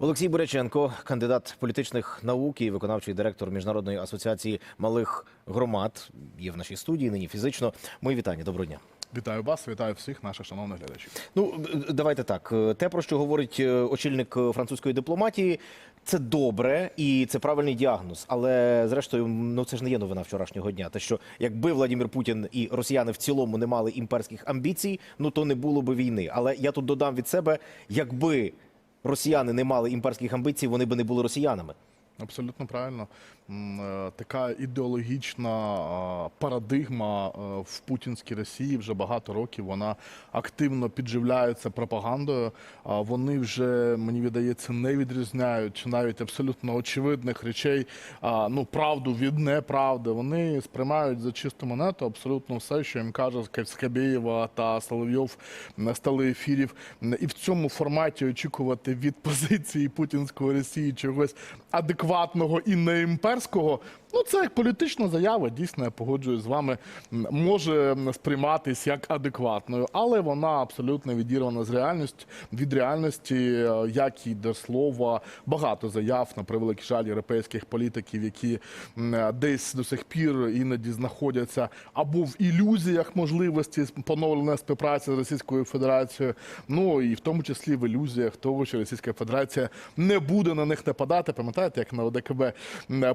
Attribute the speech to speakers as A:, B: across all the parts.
A: Олексій Буряченко, кандидат політичних наук і виконавчий директор Міжнародної асоціації малих громад, є в нашій студії нині фізично. Мої вітання. Доброго дня.
B: Вітаю вас, вітаю всіх наших шановних глядачів.
A: Ну давайте так. Те, про що говорить е, очільник е, французької дипломатії, це добре і це правильний діагноз. Але зрештою, ну це ж не є новина вчорашнього дня. Те, що якби Владимир Путін і росіяни в цілому не мали імперських амбіцій, ну то не було би війни. Але я тут додам від себе, якби росіяни не мали імперських амбіцій, вони би не були росіянами.
B: Абсолютно правильно. Е, Така ідеологічна парадигма е, в путінській Росії вже багато років. Вона активно підживляється пропагандою. Вони вже мені видається не відрізняють навіть абсолютно очевидних речей. Ну правду від неправди. Вони сприймають за чисту монету абсолютно все, що їм каже Скабєєва та Соловйов на стали ефірів. І в цьому форматі очікувати від позиції путінської Росії чогось адекватного і не імперського. Ну, це як політична заява, дійсно, я погоджуюсь з вами, може сприйматись як адекватною, але вона абсолютно відірвана з реальності від реальності, е, як і до слова, багато заяв на превеликий жаль європейських політиків, які е, десь до сих пір іноді знаходяться або в ілюзіях можливості поновленої співпраці з Російською Федерацією, ну і в тому числі в ілюзіях того, що Російська Федерація не буде на них нападати. Пам'ятаєте, як на ОДКБ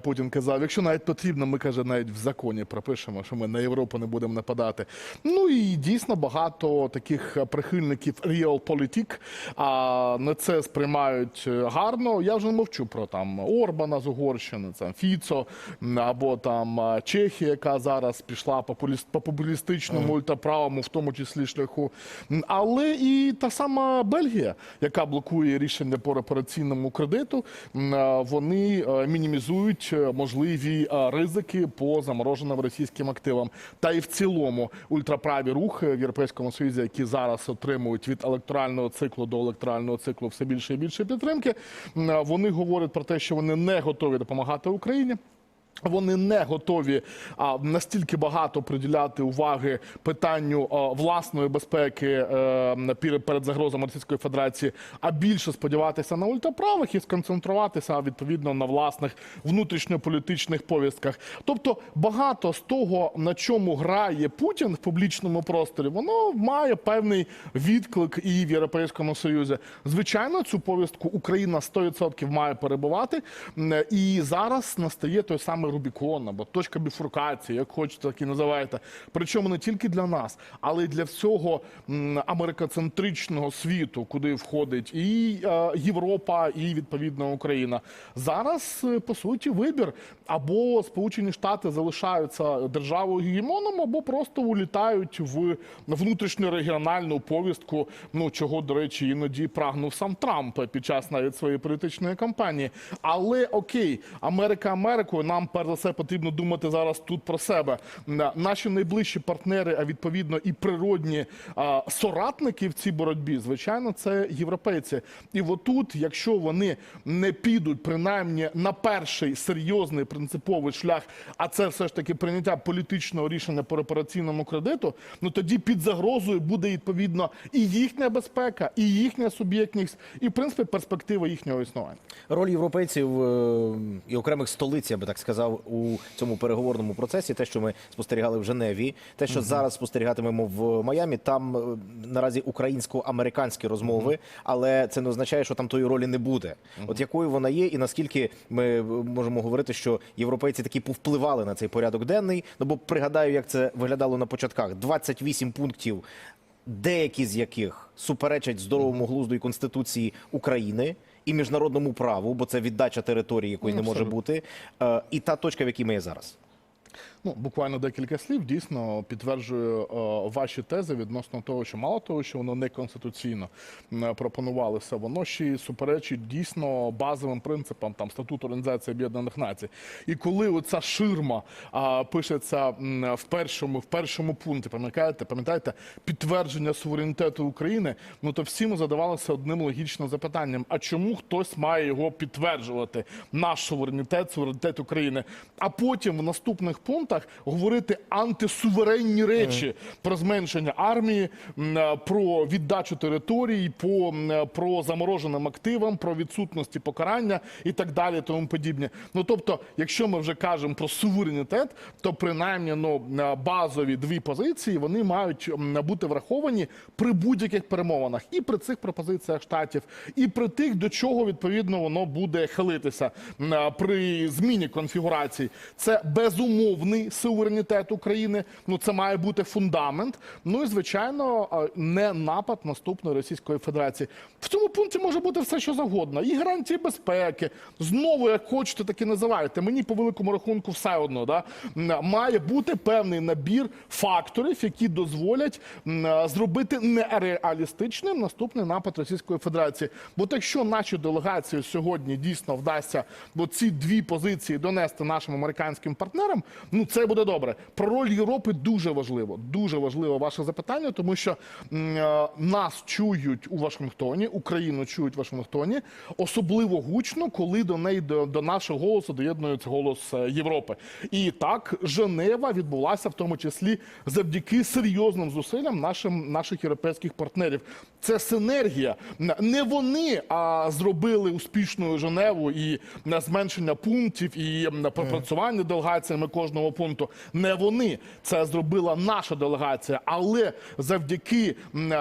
B: Путін казав, якщо навіть потрібно, ми каже, навіть в законі пропишемо, що ми на Європу не будемо нападати. Ну і дійсно багато таких прихильників Realpolitik, а на це сприймають е, гарно. Я вже не мовчу про там Орбана з Угорщини, там Фіцо або там е, Чехія, яка зараз пішла по популіст- по популістичному ультраправому, в тому числі шляху. Але і та сама Бельгія, яка блокує рішення по репараційному кредиту, е, вони мінімізують можливі е, ризики по замороженим російським активам. Та і в цілому ультраправі рухи в Європейському Союзі, які зараз отримують від електорального циклу до електорального циклу все більше і більше підтримки. е, Вони говорять про те, що вони не готові допомагати Україні. Вони не готові а, настільки багато приділяти уваги питанню а, власної безпеки е, пір- перед загрозами Російської Федерації, а більше сподіватися на ультраправих і сконцентруватися відповідно на власних внутрішньополітичних повістках. Тобто багато з того, на чому грає Путін в публічному просторі, воно має певний відклик і в Європейському Союзі. Звичайно, цю повістку Україна 100% має перебувати. І зараз настає той самий Рубікон або точка біфуркації, як хочете, так і називаєте. Причому не тільки для нас, але й для всього америкоцентричного світу, куди входить і е, Європа, і відповідно Україна. Зараз е, по суті вибір або Сполучені Штати залишаються державою гегемоном, або просто улітають в внутрішньорегіональну повістку. Ну чого до речі, іноді прагнув сам Трамп під час навіть своєї політичної кампанії. Але окей, Америка Америкою. Нам перш за все потрібно думати зараз тут про себе. Наші найближчі партнери, а відповідно і природні соратники в цій боротьбі, звичайно, це європейці. І отут, якщо вони не підуть принаймні на перший серйозний принциповий шлях, а це все ж таки прийняття політичного рішення по репараційному кредиту, ну тоді під загрозою буде відповідно і їхня безпека, і їхня суб'єктність, і в принципі перспектива їхнього існування.
A: Роль європейців е, і окремих столиць, я би так сказав, у цьому переговорному процесі, те, що ми спостерігали в Женеві, те, що зараз спостерігатимемо в Майамі, там е, наразі українсько-американські розмови, але це не означає, що там тої ролі не буде. От якою вона є, і наскільки ми е, можемо говорити, що європейці таки повпливали на цей порядок денний. Ну бо пригадаю, як це виглядало на початках: 28 пунктів деякі з яких суперечать здоровому глузду і конституції України і міжнародному праву, бо це віддача території, якої
B: Ну,
A: не може бути, е, і та точка, в якій ми є зараз.
B: Ну, буквально декілька слів дійсно підтверджує е, ваші тези відносно того, що мало того, що воно не конституційно м, пропонувалося, воно ще й суперечить дійсно базовим принципам там статуту Організації Об'єднаних Націй. І коли оця ширма а, пишеться в першому, в першому пункті, пам'ятаєте, пам'ятаєте, підтвердження суверенітету України, ну то всі ми задавалися одним логічним запитанням: а чому хтось має його підтверджувати? Наш суверенітет, суверенітет України. А потім в наступних пунктах моментах говорити антисуверенні речі про зменшення армії, е, про віддачу територій, по, е, про замороженим активам, про відсутності покарання і так далі, тому подібне. Ну тобто, якщо ми вже кажемо про суверенітет, то принаймні ну, е, базові дві позиції вони мають бути враховані при будь-яких перемовинах, і при цих пропозиціях штатів, і при тих, до чого відповідно воно буде хилитися при зміні конфігурацій. Це безумовний суверенітет України. Ну це має бути фундамент. Ну і звичайно, не напад наступної Російської Федерації. В цьому пункті може бути все, що завгодно. І гарантії безпеки. Знову, як хочете, так і називаєте. Мені по великому рахунку все одно. Да? Має бути певний набір факторів, які дозволять зробити нереалістичним наступний напад Російської Федерації. Бо якщо наші делегації сьогодні дійсно вдасться бо ці дві позиції донести нашим американським партнерам, ну це буде добре. Про роль Європи дуже важливо. Дуже важливо ваше запитання, тому що е, нас чують у Вашингтоні, Україну чують в Вашингтоні, особливо гучно, коли до неї до, до нашого голосу доєднується голос е, Європи. І так Женева відбулася в тому числі завдяки серйозним зусиллям нашим наших європейських партнерів. Це синергія. Не вони а зробили успішною Женеву і на зменшення пунктів і пропрацювання делегаціями кожного пункту. Не вони це зробила наша делегація, але завдяки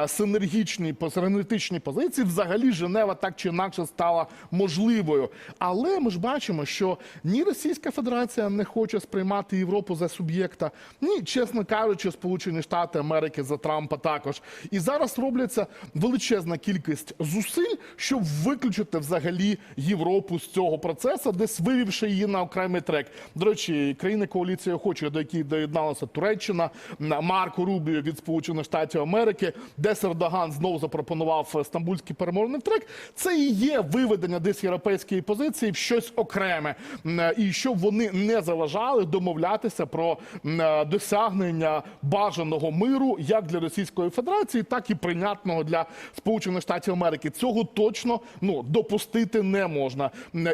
B: синергічній синергетичній позиції, взагалі Женева так чи інакше стала можливою. Але ми ж бачимо, що ні Російська Федерація не хоче сприймати Європу за суб'єкта, ні, чесно кажучи, Сполучені Штати Америки за Трампа також. І зараз робляться величезна кількість зусиль, щоб виключити взагалі Європу з цього процесу, десь вивівши її на окремий трек. До речі, країни коаліції охочі, до яких доєдналася Туреччина, Марко Рубіо від Сполучених Штатів Америки, десь Ердоган знову запропонував стамбульський перемовний трек. Це і є виведення десь європейської позиції в щось окреме, і щоб вони не заважали домовлятися про досягнення бажаного миру як для Російської Федерації, так і прийнятного для Сполучених Штатів Америки. Цього точно ну допустити не можна.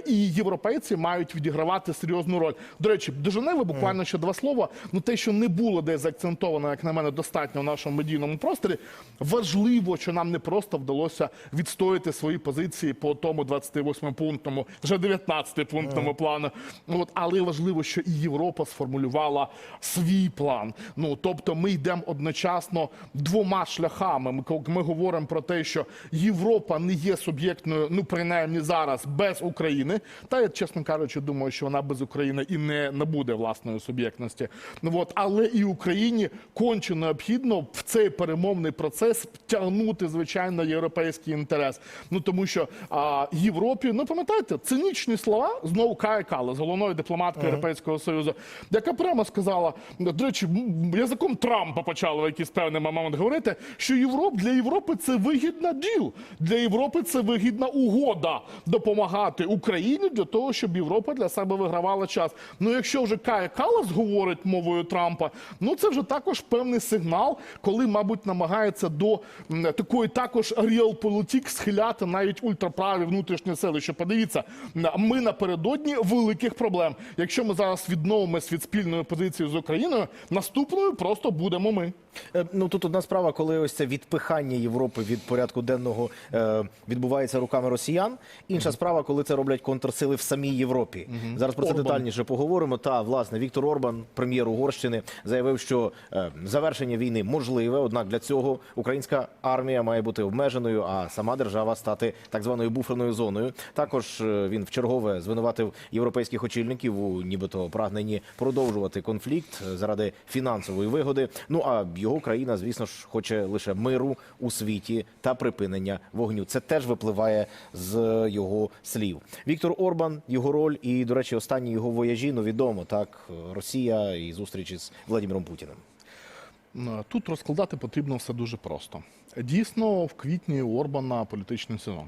B: І європейці мають відігравати серйозну роль. До речі, до Женеви буквально ще два слова. Ну те, що не було десь заакцентовано, як на мене, достатньо в нашому медійному просторі. Важливо, що нам не просто вдалося відстояти свої позиції по тому 28 пунктному, вже 19 пунктному плану. От, але важливо, що і Європа сформулювала свій план. Ну тобто, ми йдемо одночасно двома шляхами. Ми, ми говоримо про те, що Європа не є суб'єктною, ну принаймні зараз без України. Та я чесно кажучи, думаю, що вона без України і не набуде власної суб'єктності. Ну от, але і Україні конче необхідно в цей перемовний процес втягнути звичайно європейський інтерес. Ну тому що а, Європі, ну пам'ятаєте, цинічні слова знову Кая Калас, головної дипломатки Європейського союзу, яка прямо сказала, до речі, язиком Трампа почали в якийсь певний момент говорити, що Європ для Європи це вигідна діл. Для Європи це вигідна угода допомагати Україні для того, щоб Європа для себе вигравала час. Ну якщо вже Кая Калас говорить мовою Трампа, ну це вже також певний сигнал, коли, мабуть, намагається до такої також реалполітик схиляти навіть ультраправі внутрішні сили. Що подивіться, ми напередодні великих проблем. Якщо ми зараз відновимось від спільної позиції з Україною, наступною просто будемо ми.
A: Е, Ну тут одна справа, коли ось це відпихання Європи від порядку денного е, відбувається руками росіян. Інша справа, коли це роблять контрсили в самій Європі. Зараз про це
B: Орбан.
A: детальніше поговоримо. Та власне Віктор Орбан, прем'єр Угорщини, заявив, що е, завершення війни можливе. Однак для цього українська армія має бути обмеженою, а сама держава стати так званою буферною зоною. Також е, він вчергове звинуватив європейських очільників у нібито прагненні продовжувати конфлікт е, заради фінансової вигоди. Ну а його країна, звісно ж, хоче лише миру у світі та припинення вогню. Це теж випливає з його слів. Віктор Орбан, його роль і, до речі, останні його вояжі, ну відомо так. Росія і зустрічі з Владимиром Путіним.
B: Е, Тут розкладати потрібно все дуже просто. Дійсно, в квітні у Орбана політичний сезон.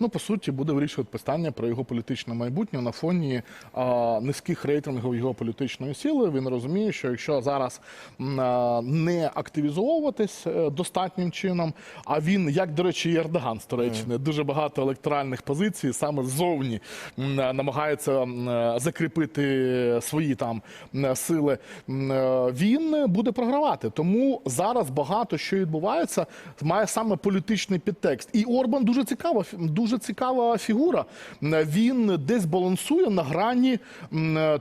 B: Ну, по суті, буде вирішувати питання про його політичне майбутнє на фоні а, низьких рейтингів його політичної сили. Він розуміє, що якщо зараз а, не активізовуватись е, достатнім чином, а він, як до речі, і Ердоган з Туреччини, дуже багато електоральних позицій саме ззовні м, намагається закріпити свої там сили. е, Він буде програвати. Тому зараз багато що відбувається, має саме політичний підтекст. І Орбан дуже цікава, дуже цікава фігура. Він десь балансує на грані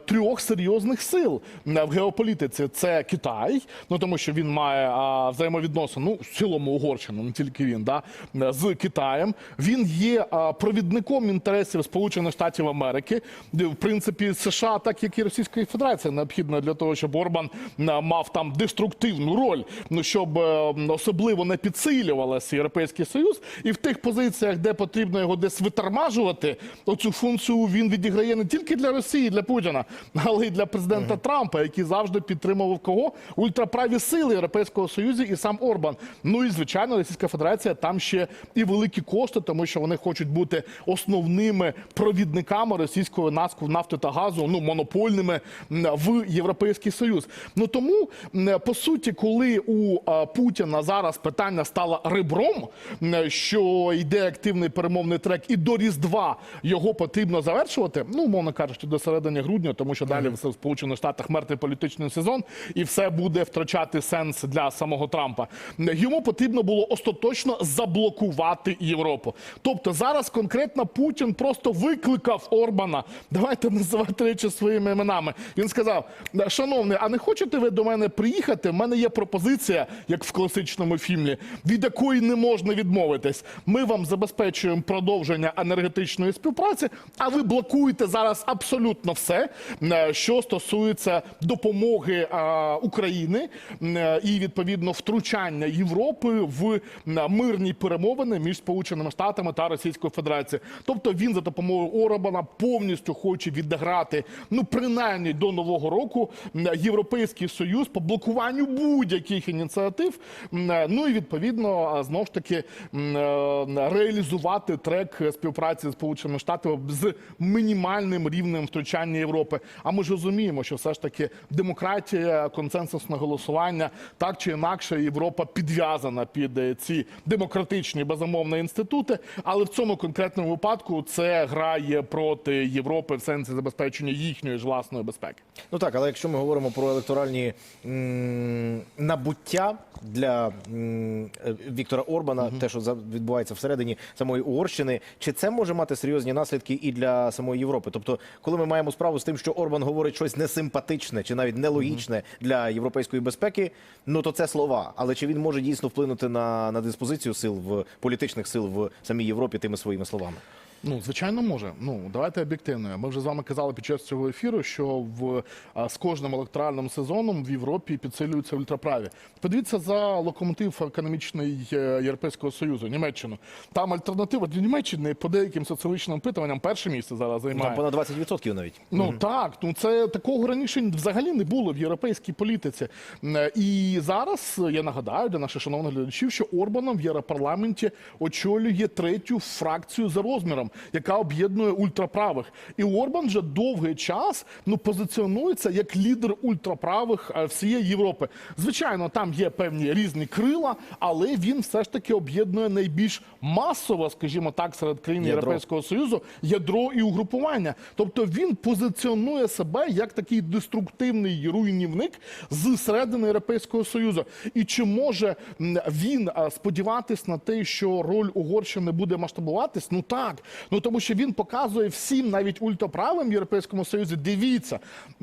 B: трьох серйозних сил в геополітиці. Це Китай, ну тому що він має а, взаємовідносини, ну, в цілому Угорщину, не тільки він, да, з Китаєм. Він є провідником інтересів Сполучених Штатів Америки. В принципі, США, так як і Російської Федерації, необхідно для того, щоб Орбан мав там деструктивну роль, ну щоб е, особливо не підсилювалася Європейський Союз, і в тих позиціях, де потрібно його десь витормажувати, оцю функцію він відіграє не тільки для Росії, для Путіна, але й для президента Трампа, який завжди підтримував кого ультраправі сили Європейського Союзу і сам Орбан. Ну і звичайно, Російська Федерація там ще і великі кошти, тому що вони хочуть бути основними провідниками російського наску нафти та газу, ну монопольними в Європейський Союз. Ну тому по суті, коли у Путіна зараз питання стало ребром, що йде активний перемовний трек, і до Різдва його потрібно завершувати. Ну, умовно кажучи, до середини грудня, тому що далі в Сполучених Штатах мертвий політичний сезон, і все буде втрачати сенс для самого Трампа. Йому потрібно було остаточно заблокувати Європу. Тобто зараз конкретно Путін просто викликав Орбана. Давайте називати речі своїми іменами. Він сказав: Шановний, а не хочете ви до мене приїхати? У мене є пропозиція, як в класичному фільмі, від якої не можна відмовитись. Ми вам забезпечуємо продовження енергетичної співпраці, а ви блокуєте зараз абсолютно все, е, що стосується допомоги е, України е, і відповідно втручання Європи в мирні перемовини між Сполученими Штатами та Російською Федерацією. Тобто він за допомогою Орбана повністю хоче відіграти, ну принаймні до нового року, Європейський Союз по блокуванню будь-яких ініціатив. Ну і відповідно а, знову ж таки е, реалізувати трек співпраці з Сполученими Штатами з мінімальним рівнем втручання Європи. А ми ж розуміємо, що все ж таки демократія, консенсусне голосування, так чи інакше, Європа підв'язана під е, ці демократичні безумовно інститути. Але в цьому конкретному випадку це грає проти Європи в сенсі забезпечення їхньої ж власної безпеки.
A: Ну так, але якщо ми говоримо про електоральні м, набуття для м, Віктора Орбана, те, що відбувається всередині самої Угорщини, чи це може мати серйозні наслідки і для самої Європи? Тобто, коли ми маємо справу з тим, що Орбан говорить щось несимпатичне чи навіть нелогічне для європейської безпеки, ну то це слова. Але чи він може дійсно вплинути на, на диспозицію сил в політичних сил в самій Європі тими своїми словами?
B: Ну, звичайно, може. Ну, давайте об'єктивно. Ми вже з вами казали під час цього ефіру, що в а, з кожним електоральним сезоном в Європі підсилюються ультраправі. Подивіться за локомотив економічний е, Європейського Союзу, Німеччину. Там альтернатива для Німеччини по деяким соціологічним опитуванням перше місце зараз займає.
A: Там понад 20% навіть.
B: Ну так, ну це такого раніше взагалі не було в європейській політиці. Е, І зараз я нагадаю для наших шановних глядачів, що Орбаном в Європарламенті очолює третю фракцію за розміром, яка об'єднує ультраправих. І Орбан вже довгий час ну позиціонується як лідер ультраправих е, всієї Європи. Звичайно, там є певні різні крила, але він все ж таки об'єднує найбільш масово, скажімо так, серед країн
A: Ядро.
B: Європейського Союзу ядро і угрупування. Тобто він позиціонує себе як такий деструктивний руйнівник з середини Європейського Союзу. І чи може він сподіватись на те, що роль Угорщини буде масштабуватись? Ну так. Ну тому що він показує всім, навіть ультраправим Європейському Союзі. Дивіться,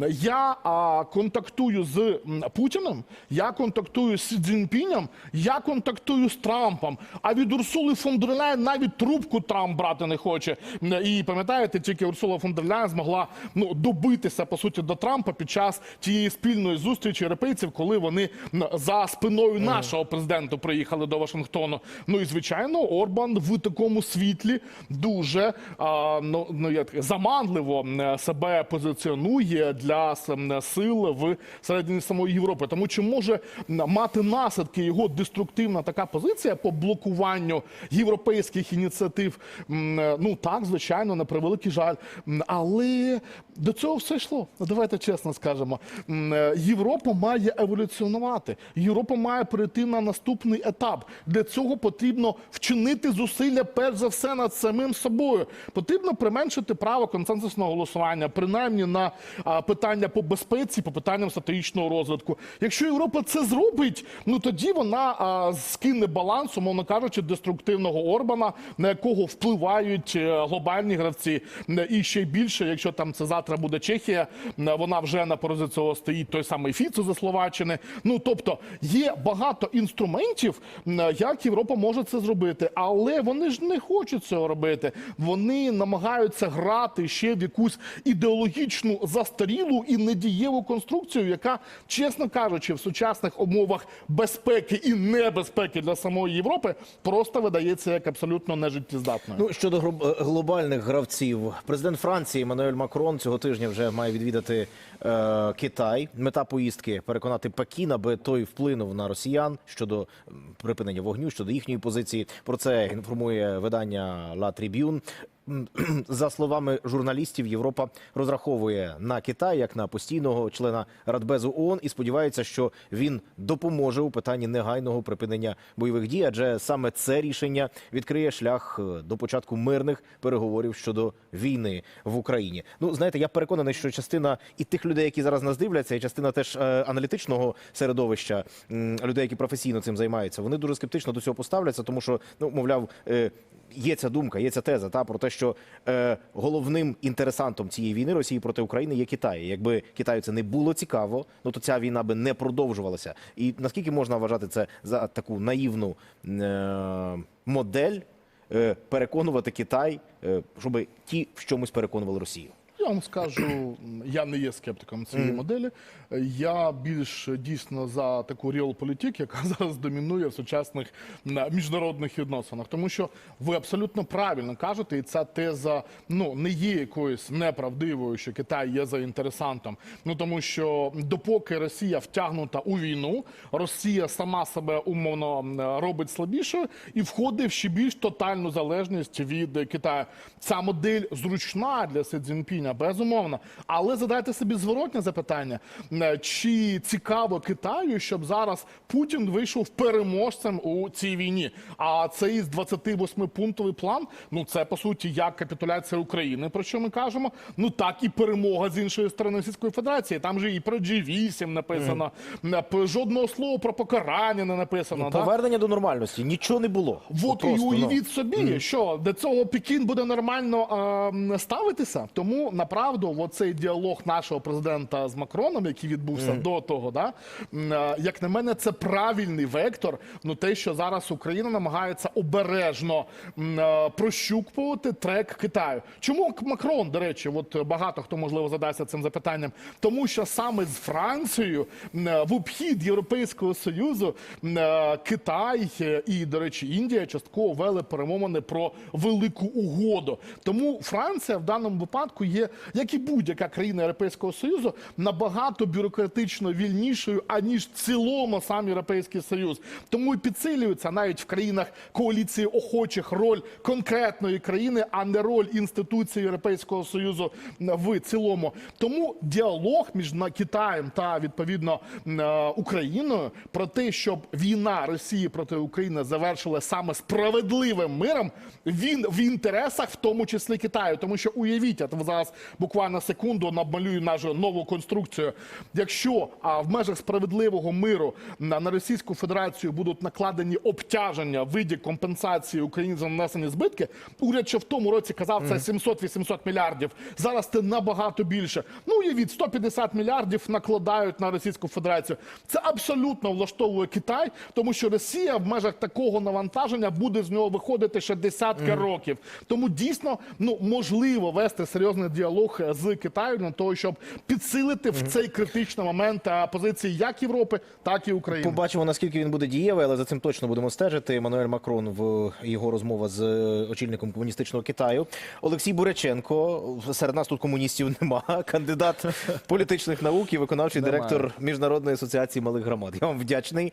B: я а, контактую з Путіним, я контактую з Цзіньпінем, я контактую з Трампом. А від Урсули фон дер навіть трубку Трамп брати не хоче. І пам'ятаєте, тільки Урсула фон дер змогла ну добитися по суті до Трампа під час тієї спільної зустрічі європейців, коли вони за спиною нашого президента приїхали до Вашингтону. Ну і звичайно, Орбан в такому світлі дуже дуже ну, ну, таке, заманливо е, себе позиціонує для сил в середині самої Європи. Тому чи може мати наслідки його деструктивна така позиція по блокуванню європейських ініціатив? Е, Ну так, звичайно, на превеликий жаль. Але до цього все йшло. Ну, Давайте чесно скажемо. Е, Європа має еволюціонувати. Європа має перейти на наступний етап. Для цього потрібно вчинити зусилля перш за все над самим собою. Потрібно применшити право консенсусного голосування, принаймні на питання по безпеці, по питанням стратегічного розвитку. Якщо Європа це зробить, ну тоді вона скине баланс, умовно кажучи, деструктивного Орбана, на якого впливають е, глобальні гравці. І ще більше, якщо там це завтра буде Чехія, вона вже на порозі цього стоїть той самий Фіцо за Словаччини. Ну тобто є багато інструментів, як Європа може це зробити, але вони ж не хочуть цього робити. Вони намагаються грати ще в якусь ідеологічну застарілу і недієву конструкцію, яка, чесно кажучи, в сучасних умовах безпеки і небезпеки для самої Європи просто видається як абсолютно нежиттєздатною.
A: Ну щодо е, глобальних гравців, президент Франції Еммануель Макрон цього тижня вже має відвідати е, Китай. Мета поїздки переконати Пекін, аби той вплинув на росіян щодо припинення вогню, щодо їхньої позиції. Про це інформує видання La Tribune. М, За словами журналістів, Європа розраховує на Китай як на постійного члена Радбезу ООН і сподівається, що він допоможе у питанні негайного припинення бойових дій, адже саме це рішення відкриє шлях е, до початку мирних переговорів щодо війни в Україні. Ну знаєте, я переконаний, що частина і тих людей, які зараз нас дивляться, і частина теж е, аналітичного середовища людей, які професійно цим займаються, вони дуже скептично до цього поставляться, тому що ну мовляв. Є ця думка, є ця теза та про те, що е, головним інтересантом цієї війни Росії проти України є Китай. Якби Китаю це не було цікаво, ну то ця війна би не продовжувалася. І наскільки можна вважати це за таку наївну е, модель е, переконувати Китай, е, щоб ті в чомусь переконували Росію?
B: Я вам скажу, я не є скептиком цієї моделі. Я більш дійсно за таку реалполітик, яка зараз домінує в сучасних міжнародних відносинах. Тому що ви абсолютно правильно кажете, і ця теза ну не є якоюсь неправдивою, що Китай є заінтересантом. Ну тому що допоки Росія втягнута у війну, Росія сама себе умовно робить слабішою і входить в ще більш тотальну залежність від Китаю. Ця модель зручна для Си Цзіньпіня, безумовно. Але задайте собі зворотне запитання: Е, чи цікаво Китаю, щоб зараз Путін вийшов переможцем у цій війні? А цей з 28 пунктовий план, ну це по суті як капітуляція України, про що ми кажемо. Ну так і перемога з іншої сторони Російської Федерації. Там же і про G8 написано, п- жодного слова про покарання не написано. да?
A: Повернення до нормальності нічого не було.
B: От і
A: ну.
B: уявіть собі, що до цього Пекін буде нормально е, ставитися. Тому направду, оцей діалог нашого президента з Макроном, який відбувся до того, да, е, як на мене, це правильний вектор. Ну те, що зараз Україна намагається обережно е, прощупувати трек Китаю. Чому Макрон, до речі, от багато хто можливо задасться цим запитанням, тому що саме з Францією е, в обхід Європейського союзу Китай і, до речі, Індія частково вели перемовини про велику угоду. Тому Франція в даному випадку є, як і будь-яка країна Європейського союзу, набагато бюрократично вільнішою, аніж в цілому сам Європейський Союз. Тому і підсилюється навіть в країнах коаліції охочих роль конкретної країни, а не роль інституції Європейського Союзу в цілому. Тому діалог між Китаєм та відповідно е, Україною про те, щоб війна Росії проти України завершила саме справедливим миром, він в інтересах, в тому числі Китаю. Тому що уявіть, я зараз буквально секунду намалюю нашу нову конструкцію. Якщо а, в межах справедливого миру на, на Російську Федерацію будуть накладені обтяження в виді компенсації Україні за нанесені збитки, уряд ще в тому році казав це 700-800 мільярдів. Зараз це набагато більше. Ну уявіть, 150 мільярдів накладають на Російську Федерацію. Це абсолютно влаштовує Китай, тому що Росія в межах такого навантаження буде з нього виходити ще десятки років. Тому дійсно ну можливо вести серйозний діалог. Діалог з Китаєм для того, щоб підсилити в цей критичний момент позиції як Європи, так і України.
A: Побачимо, наскільки він буде дієвий, але за цим точно будемо стежити. Еммануель Макрон в його розмова з очільником комуністичного Китаю. Олексій Буряченко. Серед нас тут комуністів нема. Кандидат політичних наук і виконавчий
C: Немає.
A: директор Міжнародної асоціації малих громад. Я вам вдячний.